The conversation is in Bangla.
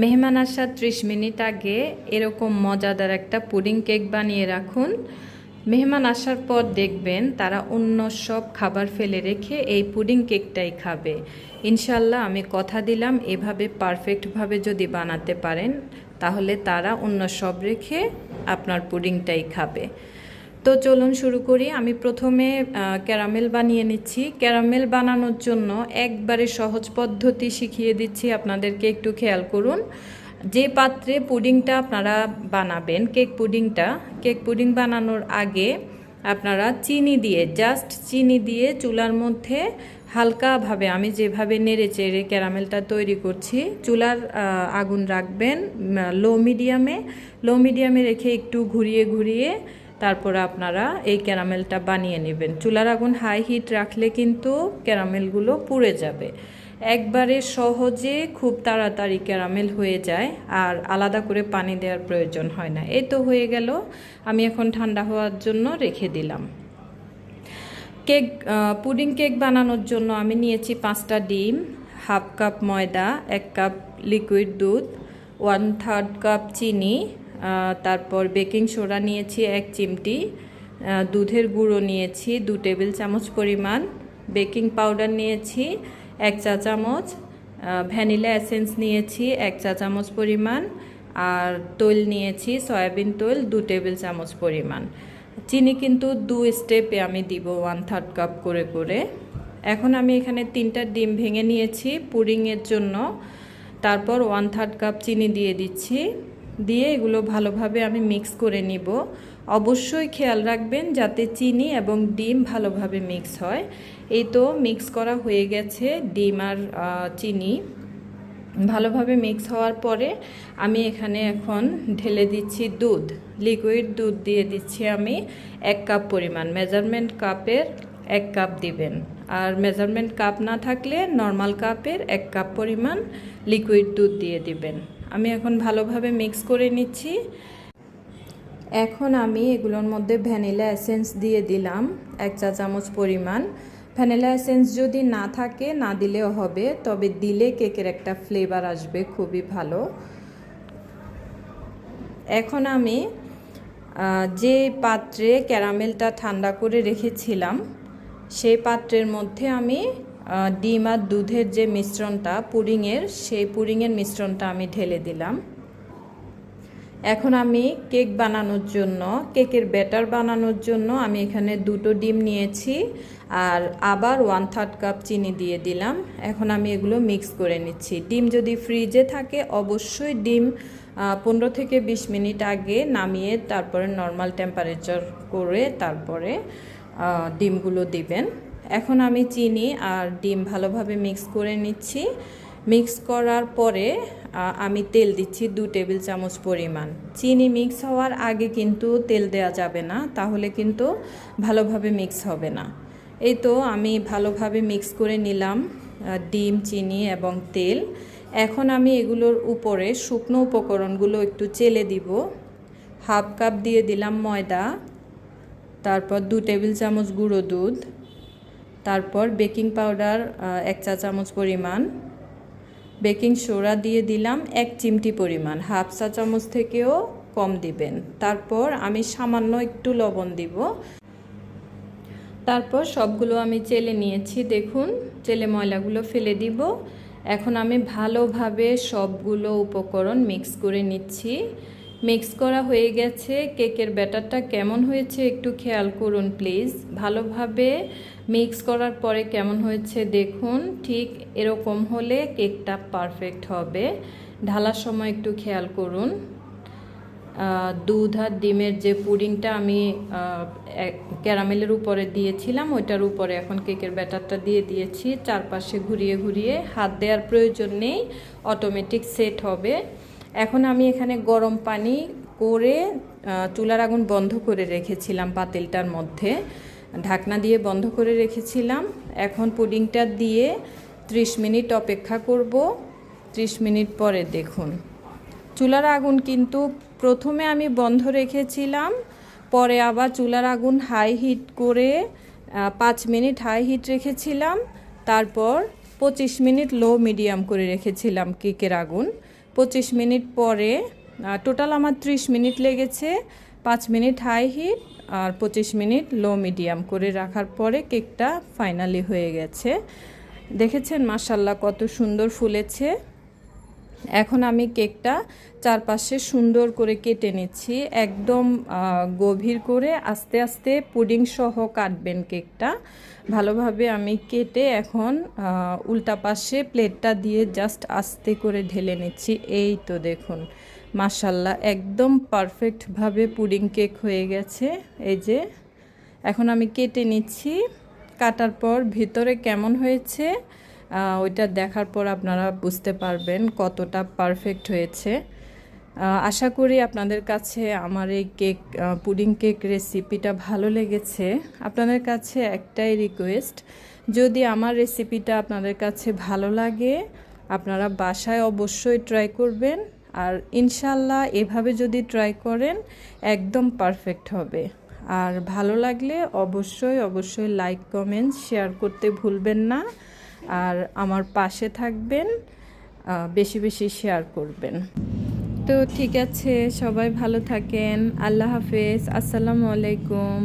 মেহমান আসার ত্রিশ মিনিট আগে এরকম মজাদার একটা পুডিং কেক বানিয়ে রাখুন। মেহমান আসার পর দেখবেন তারা অন্য সব খাবার ফেলে রেখে এই পুডিং কেকটাই খাবে। ইনশাল্লাহ আমি কথা দিলাম, এভাবে পারফেক্টভাবে যদি বানাতে পারেন, তাহলে তারা অন্য সব রেখে আপনার পুডিংটাই খাবে। তো চলুন শুরু করি। আমি প্রথমে ক্যারামেল বানিয়ে নিচ্ছি। ক্যারামেল বানানোর জন্য একবারে সহজ পদ্ধতি শিখিয়ে দিচ্ছি আপনাদেরকে, একটু খেয়াল করুন। যে পাত্রে পুডিংটা আপনারা বানাবেন, কেক পুডিংটা, কেক পুডিং বানানোর আগে আপনারা চিনি দিয়ে, জাস্ট চিনি দিয়ে চুলার মধ্যে হালকাভাবে, আমি যেভাবে নেড়ে চেড়ে ক্যারামেলটা তৈরি করছি, চুলার আগুন রাখবেন লো মিডিয়ামে। লো মিডিয়ামে রেখে একটু ঘুরিয়ে ঘুরিয়ে তারপর আপনারা এই ক্যারামেলটা বানিয়ে নেবেন। চুলার আগুন হাই হিট রাখলে কিন্তু ক্যারামেলগুলো পুড়ে যাবে। একবারে সহজে খুব তাড়াতাড়ি ক্যারামেল হয়ে যায় আর আলাদা করে পানি দেওয়ার প্রয়োজন হয় না। এই তো হয়ে গেল। আমি এখন ঠান্ডা হওয়ার জন্য রেখে দিলাম। কেক পুডিং কেক বানানোর জন্য আমি নিয়েছি পাঁচটা ডিম, হাফ কাপ ময়দা, এক কাপ লিকুইড দুধ ওয়ান থার্ড কাপ চিনি তারপর বেকিং সোডা নিয়েছি এক চিমটি দুধের গুঁড়ো নিয়েছি দু টেবিল চামচ পরিমাণ, বেকিং পাউডার নিয়েছি এক চা চামচ ভ্যানিলা এসেন্স নিয়েছি এক চা চামচ পরিমাণ, আর তৈল নিয়েছি সয়াবিন তৈল দু টেবিল চামচ পরিমাণ। চিনি কিন্তু দু স্টেপে আমি দিব ওয়ান থার্ড কাপ করে করে। এখন আমি এখানে তিনটা ডিম ভেঙে নিয়েছি পুডিংয়ের জন্য। তারপর ওয়ান থার্ড কাপ চিনি দিয়ে দিচ্ছি। দিয়ে এগুলো ভালোভাবে আমি মিক্স করে নিব। অবশ্যই খেয়াল রাখবেন যাতে চিনি এবং ডিম ভালোভাবে মিক্স হয়। এই তো মিক্স করা হয়ে গেছে ডিম আর চিনি। ভালোভাবে মিক্স হওয়ার পরে আমি এখানে এখন ঢেলে দিচ্ছি দুধ। লিকুইড দুধ দিয়ে দিচ্ছি আমি এক কাপ পরিমাণ। মেজারমেন্ট কাপের এক কাপ দিবেন। আর মেজারমেন্ট কাপ না থাকলে নর্মাল কাপের এক কাপ পরিমাণ লিকুইড দুধ দিয়ে দিবেন। আমি এখন ভালোভাবে মিক্স করে নিচ্ছি। এখন আমি এগুলোর মধ্যে ভ্যানিলা এসেন্স দিয়ে দিলাম, এক চা চামচ পরিমাণ। ভ্যানিলা এসেন্স যদি না থাকে, না দিলেও হবে, তবে দিলে কেকের একটা ফ্লেভার আসবে, খুবই ভালো। এখন আমি যে পাত্রে ক্যারামেলটা ঠান্ডা করে রেখেছিলাম, সেই পাত্রের মধ্যে আমি ডিম আর দুধের যে মিশ্রণটা, পুডিংয়ের, সেই পুডিংয়ের মিশ্রণটা আমি ঢেলে দিলাম। এখন আমি কেক বানানোর জন্য, কেকের ব্যাটার বানানোর জন্য আমি এখানে দুটো ডিম নিয়েছি আর আবার ওয়ান থার্ড কাপ চিনি দিয়ে দিলাম। এখন আমি এগুলো মিক্স করে নিচ্ছি। ডিম যদি ফ্রিজে থাকে, অবশ্যই ডিম পনেরো থেকে বিশ মিনিট আগে নামিয়ে তারপরে নর্মাল টেম্পারেচার করে তারপরে ডিমগুলো দিবেন। এখন আমি চিনি আর ডিম ভালোভাবে মিক্স করে নিচ্ছি। মিক্স করার পরে আমি তেল দিচ্ছি দু টেবিল চামচ পরিমাণ। চিনি মিক্স হওয়ার আগে কিন্তু তেল দেওয়া যাবে না, তাহলে কিন্তু ভালোভাবে মিক্স হবে না। এই তো আমি ভালোভাবে মিক্স করে নিলাম ডিম, চিনি এবং তেল। এখন আমি এগুলোর উপরে শুকনো উপকরণগুলো একটু চেলে দিব। হাফ কাপ দিয়ে দিলাম ময়দা, তারপর দু টেবিল চামচ গুঁড়ো দুধ তারপর বেকিং পাউডার এক চা চামচ পরিমাণ। বেকিং সোডা দিয়ে দিলাম এক চিমটি পরিমাণ। হাফ চা চামচ থেকেও কম দিবেন। তারপর আমি সামান্য একটু লবণ দিব। তারপর সবগুলো আমি চেলে নিয়েছি। দেখুন, চেলে ময়লাগুলো ফেলে দিব। এখন আমি ভালোভাবে সবগুলো উপকরণ মিক্স করে নিচ্ছি। মিক্স করা হয়ে গেছে। কেকের ব্যাটারটা কেমন হয়েছে একটু খেয়াল করুন প্লিজ। ভালোভাবে মিক্স করার পরে কেমন হয়েছে দেখুন। ঠিক এরকম হলে কেকটা পারফেক্ট হবে। ঢালার সময় একটু খেয়াল করুন। দুধ আর ডিমের যে পুডিংটা আমি ক্যারামেলের উপরে দিয়েছিলাম, ওইটার উপরে এখন কেকের ব্যাটারটা দিয়ে দিয়েছি। চারপাশে ঘুরিয়ে ঘুরিয়ে হাত দেওয়ার প্রয়োজন নেই। অটোমেটিক সেট হবে। এখন আমি এখানে গরম পানি করে চুলার আগুন বন্ধ করে রেখেছিলাম পাতিলটার মধ্যে। ঢাকনা দিয়ে বন্ধ করে রেখেছিলাম। এখন পুডিংটা দিয়ে ত্রিশ মিনিট অপেক্ষা করব। ত্রিশ মিনিট পরে দেখুন। চুলার আগুন কিন্তু প্রথমে আমি বন্ধ রেখেছিলাম, পরে আবার চুলার আগুন হাই হিট করে পাঁচ মিনিট হাই হিট রেখেছিলাম, তারপর পঁচিশ মিনিট লো মিডিয়াম করে রেখেছিলাম কেকের আগুন। পঁচিশ মিনিট পরে টোটাল আমার ত্রিশ মিনিট লেগেছে, পাঁচ মিনিট হাই হিট আর পঁচিশ মিনিট লো মিডিয়াম করে রাখার পরে কেকটা ফাইনালি হয়ে গেছে। দেখেছেন মাসাল্লাহ কত সুন্দর ফুলেছে। এখন আমি কেকটা চারপাশে সুন্দর করে কেটে নিচ্ছি, একদম গভীর করে আস্তে আস্তে পুডিং সহ কাটবেন কেকটা। ভালোভাবে আমি কেটে এখন উল্টা পাশে প্লেটটা দিয়ে জাস্ট আস্তে করে ঢেলে নিচ্ছি। এই তো দেখুন মাসাল্লাহ একদম পারফেক্টভাবে পুডিং কেক হয়ে গেছে। এই যে, এখন আমি কেটে নিচ্ছি। কাটার পর ভিতরে কেমন হয়েছে? ওইটা দেখার পর আপনারা বুঝতে পারবেন কতটা পারফেক্ট হয়েছে। আশা করি আপনাদের কাছে আমার এই কেক পুডিং কেক রেসিপিটা ভালো লেগেছে। আপনাদের কাছে একটাই রিকোয়েস্ট যদি আমার রেসিপিটা আপনাদের কাছে ভালো লাগে, আপনারা বাসায় অবশ্যই ট্রাই করবেন আর ইনশাল্লাহ এভাবে যদি ট্রাই করেন, একদম পারফেক্ট হবে। আর ভালো লাগলে অবশ্যই অবশ্যই লাইক কমেন্ট শেয়ার করতে ভুলবেন না। আর আমার পাশে থাকবেন বেশি বেশি শেয়ার করবেন। তো ঠিক আছে, সবাই ভালো থাকেন, আল্লাহ হাফেজ, আসসালামু আলাইকুম।